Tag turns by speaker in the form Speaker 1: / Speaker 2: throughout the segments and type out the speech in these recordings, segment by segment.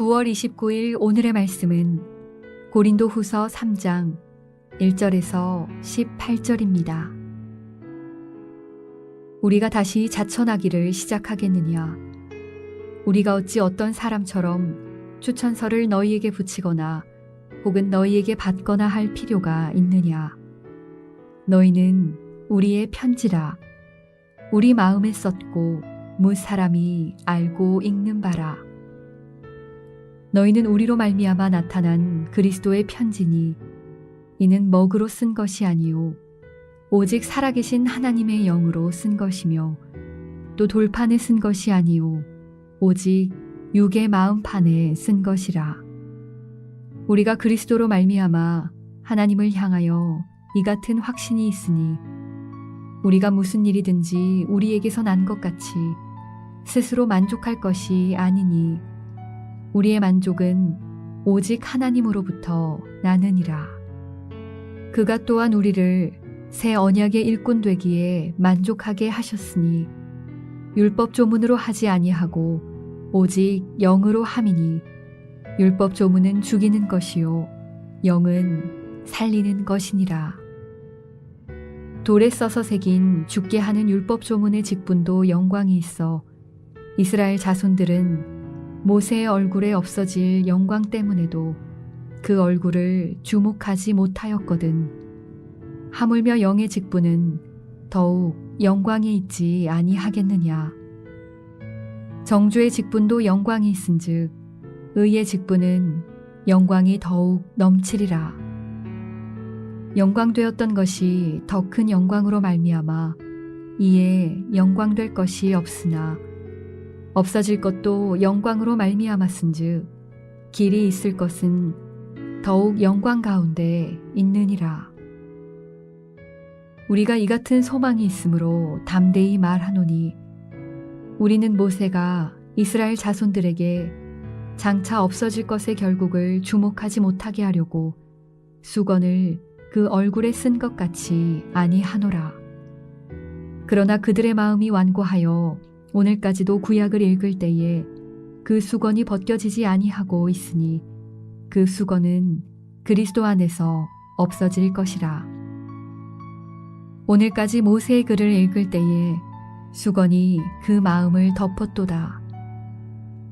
Speaker 1: (9월 29일) 오늘의 말씀은 고린도 후서 (3장) (1절에서) (18절입니다) 우리가 다시 자천하기를 시작하겠느냐 우리가 어찌 어떤 사람처럼 추천서를 너희에게 붙이거나 혹은 너희에게 받거나 할 필요가 있느냐? 너희는 우리의 편지라. 우리 마음에 썼고 무 사람이 알고 읽는 바라. 너희는 우리로 말미암아 나타난 그리스도의 편지니 이는 먹으로 쓴 것이 아니요 오직 살아계신 하나님의 영으로 쓴 것이며 또 돌판에 쓴 것이 아니요 오직 육의 마음판에 쓴 것이라. 우리가 그리스도로 말미암아 하나님을 향하여 이 같은 확신이 있으니 우리가 무슨 일이든지 우리에게서 난 것 같이 스스로 만족할 것이 아니니 우리의 만족은 오직 하나님으로부터 나느니라. 그가 또한 우리를 새 언약의 일꾼 되기에 만족하게 하셨으니 율법 조문으로 하지 아니하고 오직 영으로 함이니 율법 조문은 죽이는 것이요 영은 살리는 것이니라. 돌에 써서 새긴 죽게 하는 율법 조문의 직분도 영광이 있어 이스라엘 자손들은 모세의 얼굴에 없어질 영광 때문에도 그 얼굴을 주목하지 못하였거든. 하물며 영의 직분은 더욱 영광이 있지 아니하겠느냐. 정주의 직분도 영광이 있은즉 의의 직분은 영광이 더욱 넘치리라. 영광되었던 것이 더 큰 영광으로 말미암아 이에 영광될 것이 없으나 없어질 것도 영광으로 말미암았은즉 길이 있을 것은 더욱 영광 가운데 있느니라. 우리가 이 같은 소망이 있으므로 담대히 말하노니 우리는 모세가 이스라엘 자손들에게 장차 없어질 것의 결국을 주목하지 못하게 하려고 수건을 그 얼굴에 쓴 것 같이 아니하노라. 그러나 그들의 마음이 완고하여 오늘까지도 구약을 읽을 때에 그 수건이 벗겨지지 아니하고 있으니 그 수건은 그리스도 안에서 없어질 것이라. 오늘까지 모세의 글을 읽을 때에 수건이 그 마음을 덮었도다.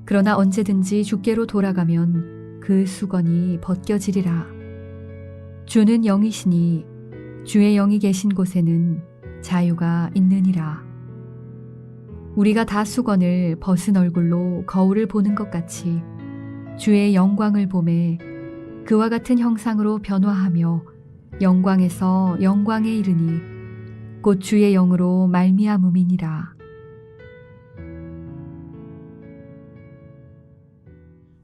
Speaker 1: 그러나 언제든지 주께로 돌아가면 그 수건이 벗겨지리라. 주는 영이시니 주의 영이 계신 곳에는 자유가 있느니라. 우리가 다 수건을 벗은 얼굴로 거울을 보는 것 같이 주의 영광을 보매 그와 같은 형상으로 변화하며 영광에서 영광에 이르니 곧 주의 영으로 말미암음이니라.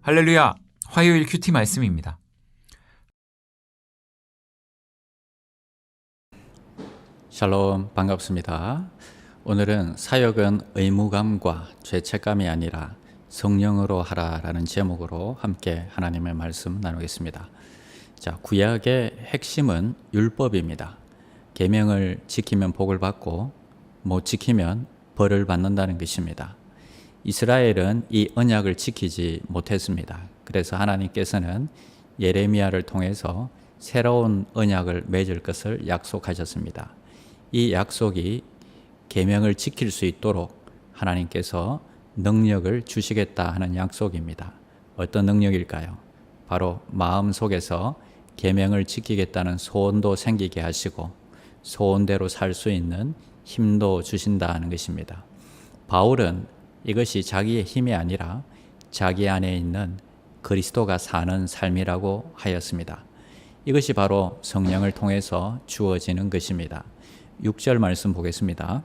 Speaker 2: 할렐루야! 화요일 큐티 말씀입니다.
Speaker 3: 샬롬 반갑습니다. 오늘은 사역은 의무감과 죄책감이 아니라 성령으로 하라라는 제목으로 함께 하나님의 말씀 나누겠습니다. 자, 구약의 핵심은 율법입니다. 계명을 지키면 복을 받고 못 지키면 벌을 받는다는 것입니다. 이스라엘은 이 언약을 지키지 못했습니다. 그래서 하나님께서는 예레미야를 통해서 새로운 언약을 맺을 것을 약속하셨습니다. 이 약속이 계명을 지킬 수 있도록 하나님께서 능력을 주시겠다 하는 약속입니다. 어떤 능력일까요? 바로 마음 속에서 계명을 지키겠다는 소원도 생기게 하시고 소원대로 살 수 있는 힘도 주신다 하는 것입니다. 바울은 이것이 자기의 힘이 아니라 자기 안에 있는 그리스도가 사는 삶이라고 하였습니다. 이것이 바로 성령을 통해서 주어지는 것입니다. 6절 말씀 보겠습니다.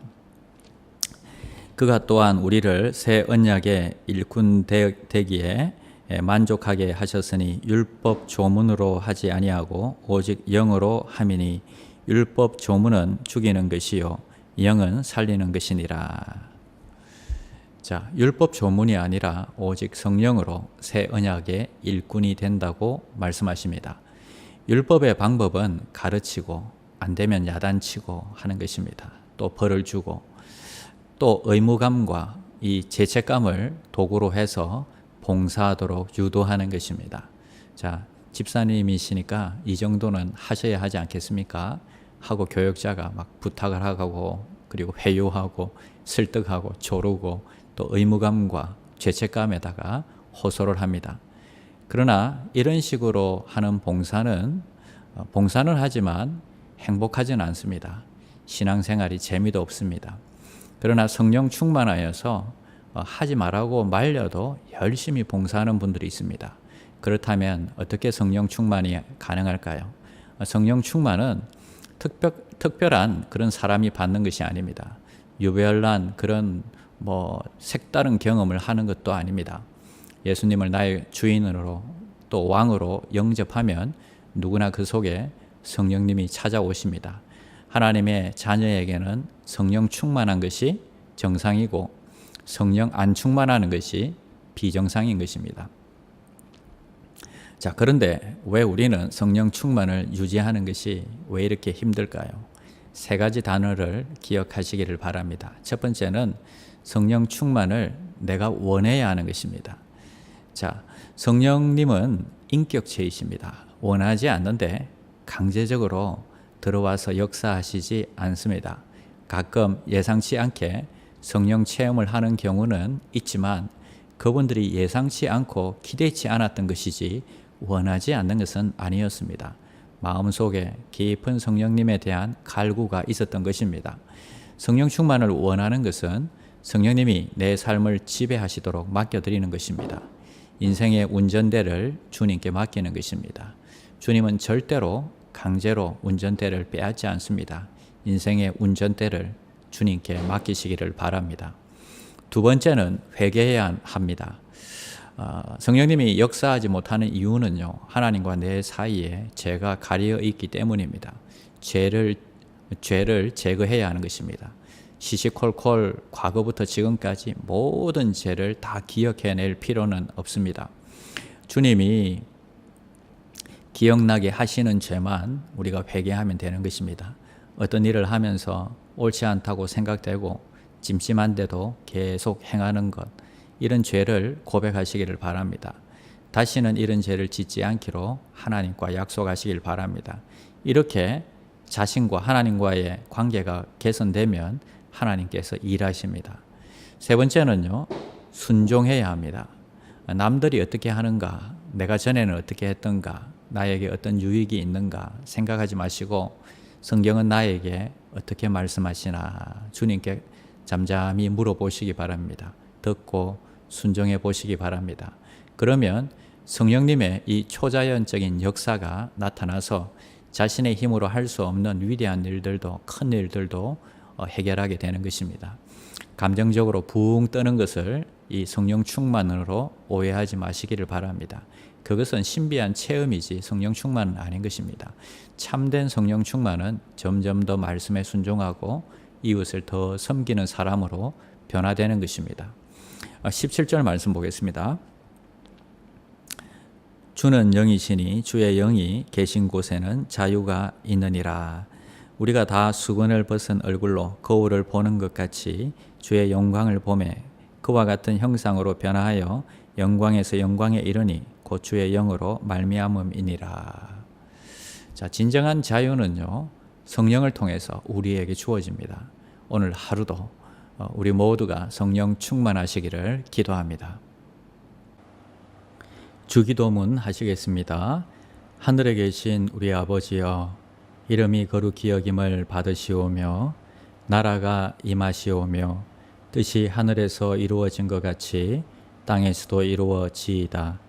Speaker 3: 그가 또한 우리를 새 언약의 일꾼 되기에 만족하게 하셨으니 율법 조문으로 하지 아니하고 오직 영으로 함이니 율법 조문은 죽이는 것이요 영은 살리는 것이니라. 자, 율법 조문이 아니라 오직 성령으로 새 언약의 일꾼이 된다고 말씀하십니다. 율법의 방법은 가르치고 안 되면 야단치고 하는 것입니다. 또 벌을 주고 또 의무감과 이 죄책감을 도구로 해서 봉사하도록 유도하는 것입니다. 자, 집사님이시니까 이 정도는 하셔야 하지 않겠습니까? 하고 교역자가 막 부탁을 하고 그리고 회유하고 설득하고 조르고 또 의무감과 죄책감에다가 호소를 합니다. 그러나 이런 식으로 하는 봉사는 어, 봉사는 하지만 행복하지는 않습니다. 신앙생활이 재미도 없습니다. 그러나 성령 충만하여서 어, 하지 말라고 말려도 열심히 봉사하는 분들이 있습니다. 그렇다면 어떻게 성령 충만이 가능할까요? 어, 성령 충만은 특별, 특별한 그런 사람이 받는 것이 아닙니다. 유별난 그런 뭐 색다른 경험을 하는 것도 아닙니다. 예수님을 나의 주인으로 또 왕으로 영접하면 누구나 그 속에 성령님이 찾아오십니다. 하나님의 자녀에게는 성령 충만한 것이 정상이고 성령 안 충만하는 것이 비정상인 것입니다. 자, 그런데 왜 우리는 성령 충만을 유지하는 것이 왜 이렇게 힘들까요? 세 가지 단어를 기억하시기를 바랍니다. 첫 번째는 성령 충만을 내가 원해야 하는 것입니다. 자, 성령님은 인격체이십니다. 원하지 않는데 강제적으로 들어와서 역사하시지 않습니다. 가끔 예상치 않게 성령 체험을 하는 경우는 있지만 그분들이 예상치 않고 기대치 않았던 것이지 원하지 않는 것은 아니었습니다. 마음속에 깊은 성령님에 대한 갈구가 있었던 것입니다. 성령 충만을 원하는 것은 성령님이 내 삶을 지배하시도록 맡겨드리는 것입니다. 인생의 운전대를 주님께 맡기는 것입니다. 주님은 절대로 강제로 운전대를 빼앗지 않습니다. 인생의 운전대를 주님께 맡기시기를 바랍니다. 두 번째는 회개해야 합니다. 어, 성령님이 역사하지 못하는 이유는요, 하나님과 내 사이에 죄가 가려 있기 때문입니다. 죄를, 죄를 제거해야 하는 것입니다. 시시콜콜 과거부터 지금까지 모든 죄를 다 기억해낼 필요는 없습니다. 주님이 기억나게 하시는 죄만 우리가 회개하면 되는 것입니다. 어떤 일을 하면서 옳지 않다고 생각되고 찜찜한데도 계속 행하는 것, 이런 죄를 고백하시기를 바랍니다. 다시는 이런 죄를 짓지 않기로 하나님과 약속하시길 바랍니다. 이렇게 자신과 하나님과의 관계가 개선되면 하나님께서 일하십니다. 세 번째는요, 순종해야 합니다. 남들이 어떻게 하는가, 내가 전에는 어떻게 했던가, 나에게 어떤 유익이 있는가 생각하지 마시고 성경은 나에게 어떻게 말씀하시나 주님께 잠잠히 물어보시기 바랍니다. 듣고 순종해 보시기 바랍니다. 그러면 성령님의 이 초자연적인 역사가 나타나서 자신의 힘으로 할 수 없는 위대한 일들도 큰 일들도 어, 해결하게 되는 것입니다. 감정적으로 붕 뜨는 것을 이 성령 충만으로 오해하지 마시기를 바랍니다. 그것은 신비한 체험이지 성령 충만은 아닌 것입니다. 참된 성령 충만은 점점 더 말씀에 순종하고 이웃을 더 섬기는 사람으로 변화되는 것입니다. 17절 말씀 보겠습니다. 주는 영이시니 주의 영이 계신 곳에는 자유가 있느니라. 우리가 다 수건을 벗은 얼굴로 거울을 보는 것 같이 주의 영광을 보매 그와 같은 형상으로 변화하여 영광에서 영광에 이르니 곧 주의 영으로 말미암음이니라. 자, 진정한 자유는요. 성령을 통해서 우리에게 주어집니다. 오늘 하루도 어, 우리 모두가 성령 충만하시기를 기도합니다. 주기도문 하시겠습니다. 하늘에 계신 우리 아버지여 이름이 거룩히 여김을 받으시오며 나라가 임하시오며 뜻이 하늘에서 이루어진 것 같이 땅에서도 이루어지이다.